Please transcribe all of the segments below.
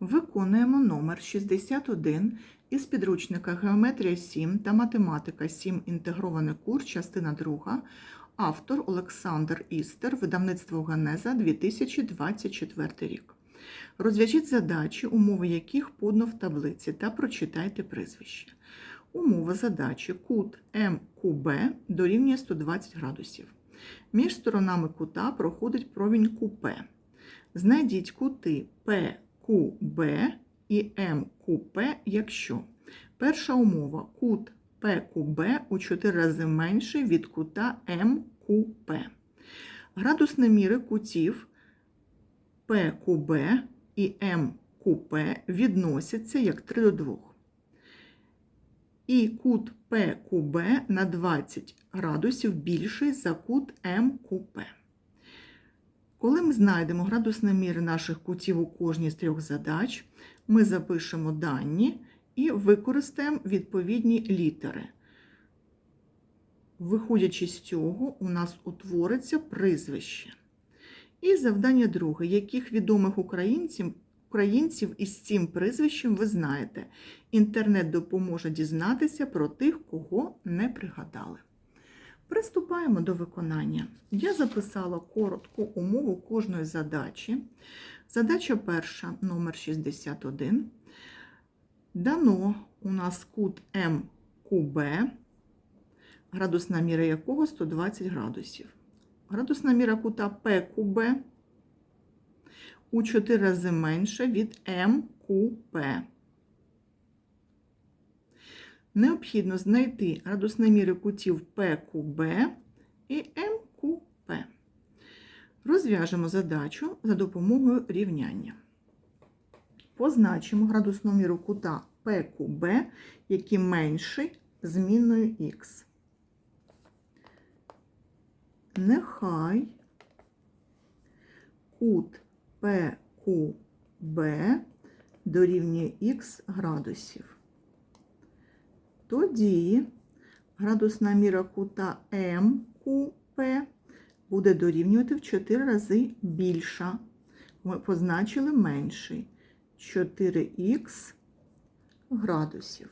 Виконуємо номер 61 із підручника Геометрія 7 та Математика 7. Інтегрований курс, частина 2. Автор Олександр Істер, видавництво Генеза 2024 рік. Розв'яжіть задачі, умови яких подано в таблиці, та прочитайте прізвище. Умова задачі кут МКБ дорівнює 120 градусів. Між сторонами кута проходить промінь КП. Знайдіть кути ПQB і МQP, якщо перша умова кут ПQB у 4 рази менший від кута МQP. Градусні міри кутів ПQB і МQP відносяться як 3 до 2. І кут ПQB на 20 градусів більший за кут МQP. Коли ми знайдемо градусні міри наших кутів у кожній з трьох задач, ми запишемо дані і використаємо відповідні літери. Виходячи з цього, у нас утвориться прізвище. І завдання друге, яких відомих українців, українців із цим прізвищем ви знаєте. Інтернет допоможе дізнатися про тих, кого не пригадали. Приступаємо до виконання. Я записала коротку умову кожної задачі. Задача перша, номер 61. Дано у нас кут МКБ, градусна міра якого 120 градусів. Градусна міра кута ПКБ у 4 рази менша від МКП. Необхідно знайти градусні міри кутів ПКБ і МКП. Розв'яжемо задачу за допомогою рівняння. Позначимо градусну міру кута ПКБ, який менший змінною х. Нехай кут ПКБ дорівнює х градусів. Тоді градусна міра кута МКП буде дорівнювати в 4 рази більша. Ми позначили менший 4х градусів.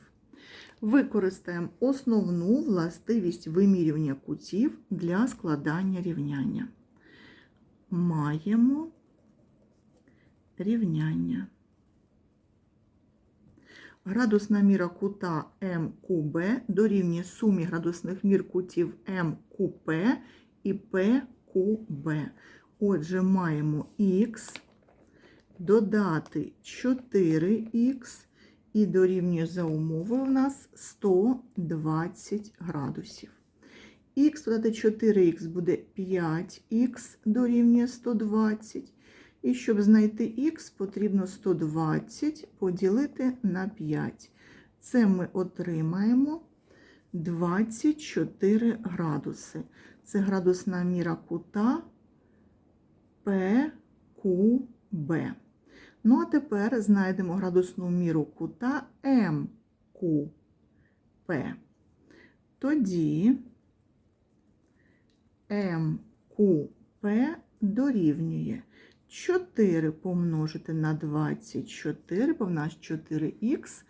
Використаємо основну властивість вимірювання кутів для складання рівняння. Маємо рівняння. Градусна міра кута МКБ дорівнює сумі градусних мір кутів МКП і ПКБ. Отже, маємо х, додати 4х і дорівнює за умовою у нас 120 градусів. Х додати 4х буде 5х дорівнює 120. І щоб знайти х, потрібно 120 поділити на 5. Це ми отримаємо 24 градуси. Це градусна міра кута ПКБ. Ну, а тепер знайдемо градусну міру кута МКП. Тоді МКП дорівнює 4 помножити на 24, бо в нас 4х,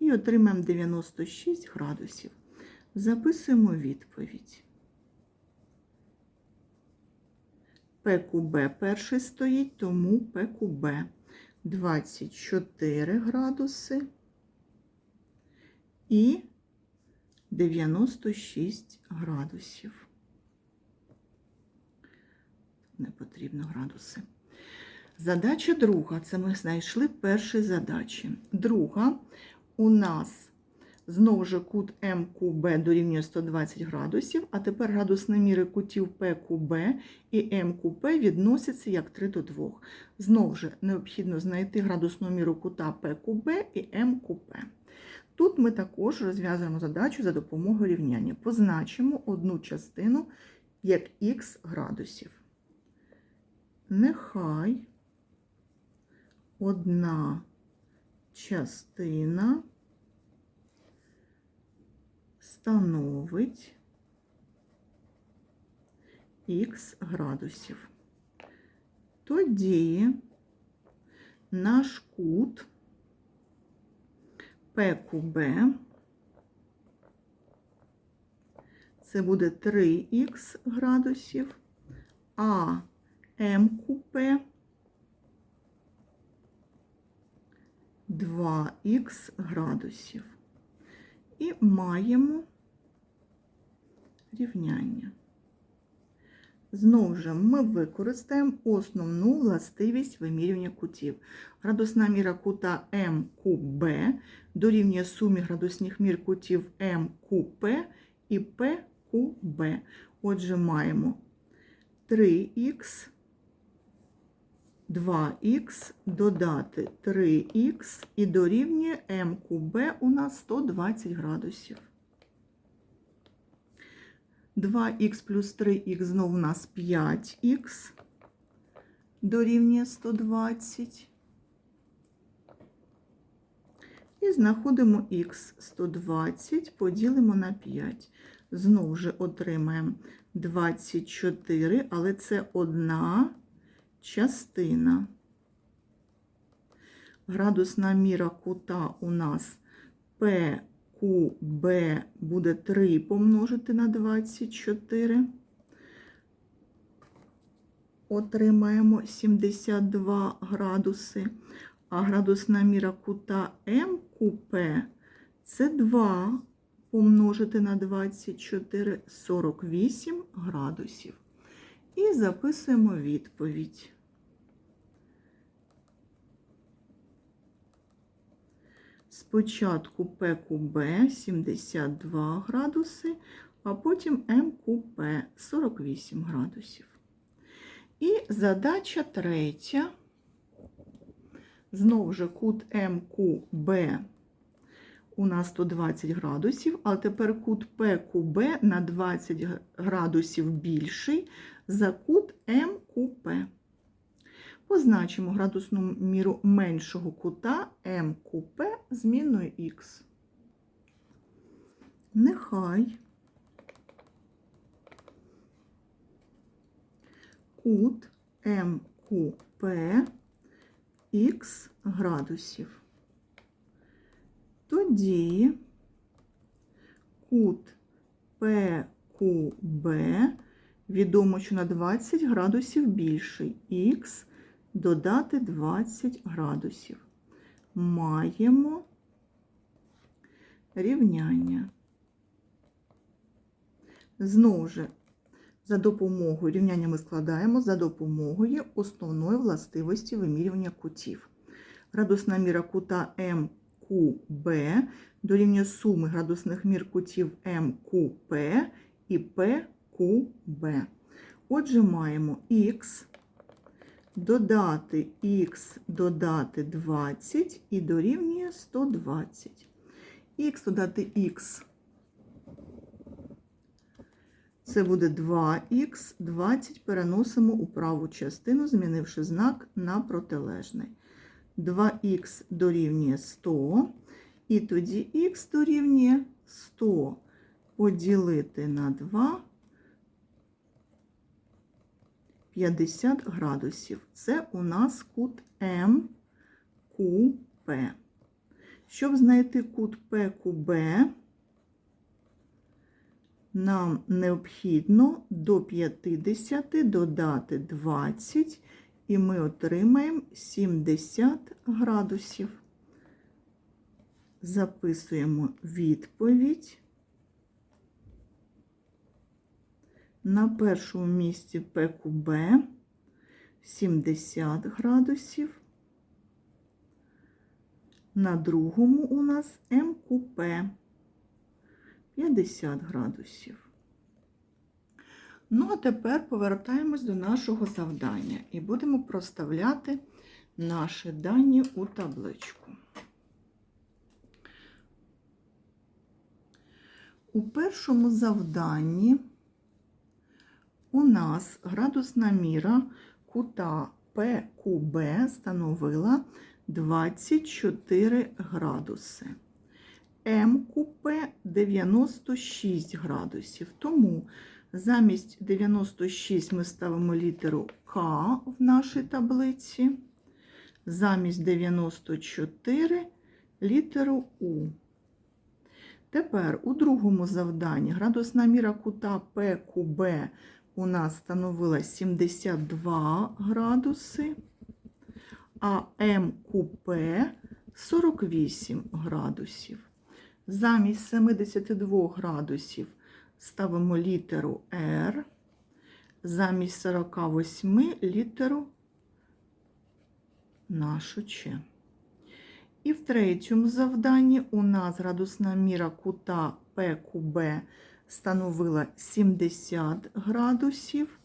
і отримаємо 96 градусів. Записуємо відповідь. ПКБ перший стоїть, тому ПКБ 24 градуси і 96 градусів. Не потрібно градуси. Задача друга. Це ми знайшли перші задачі. Друга у нас знову ж кут МКБ дорівнює 120 градусів, а тепер градусні міри кутів ПКБ і МКП відносяться як 3 до 2. Знову ж необхідно знайти градусну міру кута ПКБ і МКП. Тут ми також розв'язуємо задачу за допомогою рівняння. Позначимо одну частину як х градусів. Нехай одна частина становить х градусів. Тоді наш кут ПКБ. Це буде 3х градусів, а МКП 2х градусів. І маємо рівняння. Знову ж ми використаємо основну властивість вимірювання кутів. Градусна міра кута МКБ дорівнює сумі градусних мір кутів МКП і ПКБ. Отже, маємо 3х, 2х додати 3х і дорівнює МКБ у нас 120 градусів. 2х плюс 3х знову у нас 5х дорівнює 120. І знаходимо х 120, поділимо на 5. Знову ж отримаємо 24, але це одна частина. Градусна міра кута у нас ПКБ буде 3 помножити на 24. Отримаємо 72 градуси. А градусна міра кута МКП це 2 помножити на 24 48 градусів. І записуємо відповідь. Спочатку ПКБ 72 градуси, а потім МКП 48 градусів. І задача третя. Знову ж кут МКБ у нас 120 градусів, а тепер кут ПКБ на 20 градусів більший за кут МКП. Позначимо градусну міру меншого кута МКП змінною Х. Нехай кут МКП х градусів. Тоді кут ПКБ відомо, що на 20 градусів більший х додати 20 градусів. Маємо рівняння. Знову ж, за допомогою рівняння ми складаємо за допомогою основної властивості вимірювання кутів. Градусна міра кута МКБ дорівнює суми градусних мір кутів МКП і ПКБ. Отже, маємо х додати х додати 20 і дорівнює 120. Х додати х. Це буде 2х, 20 переносимо у праву частину, змінивши знак на протилежний. 2х дорівнює 100, і тоді х дорівнює 100 поділити на 2 50 градусів. Це у нас кут МКП. Щоб знайти кут ПКБ, нам необхідно до 50 додати 20, і ми отримаємо 70 градусів. Записуємо відповідь. На першому місці ПКБ 70 градусів. На другому у нас МКП 50 градусів. Ну, а тепер повертаємось до нашого завдання і будемо проставляти наші дані у табличку. У першому завданні у нас градусна міра кута ПКБ становила 24 градуси. МКП 96 градусів. Тому замість 96 ми ставимо літеру К в нашій таблиці. замість 94 літеру У. Тепер у другому завданні градусна міра кута ПКБ у нас становила 72 градуси, а МКП 48 градусів. Замість 72 градусів ставимо літеру R, замість 48 літеру нашу Ч. І в третьому завданні у нас градусна міра кута ПКБ становила 70 градусів,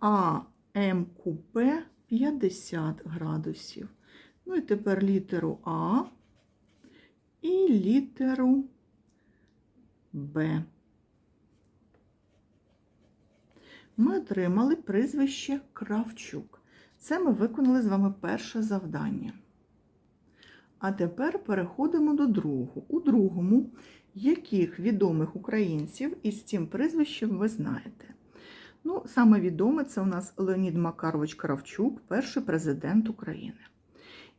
а МКП 50 градусів. Ну і тепер літеру А і літеру Б. Ми отримали прізвище Кравчук. Це ми виконали з вами перше завдання. А тепер переходимо до другого. У другому, яких відомих українців із цим прізвищем ви знаєте. Ну, саме відоме це у нас Леонід Макарович Кравчук, перший президент України.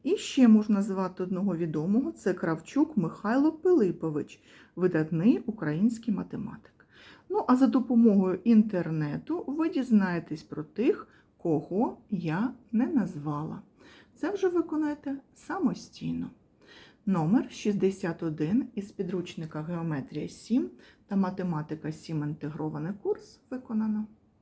І ще можна назвати одного відомого це Кравчук Михайло Пилипович, видатний український математик. Ну, а за допомогою інтернету ви дізнаєтесь про тих, кого я не назвала. Це вже виконаєте самостійно. Номер 61 із підручника Геометрія 7 та Математика 7 інтегрований курс виконано.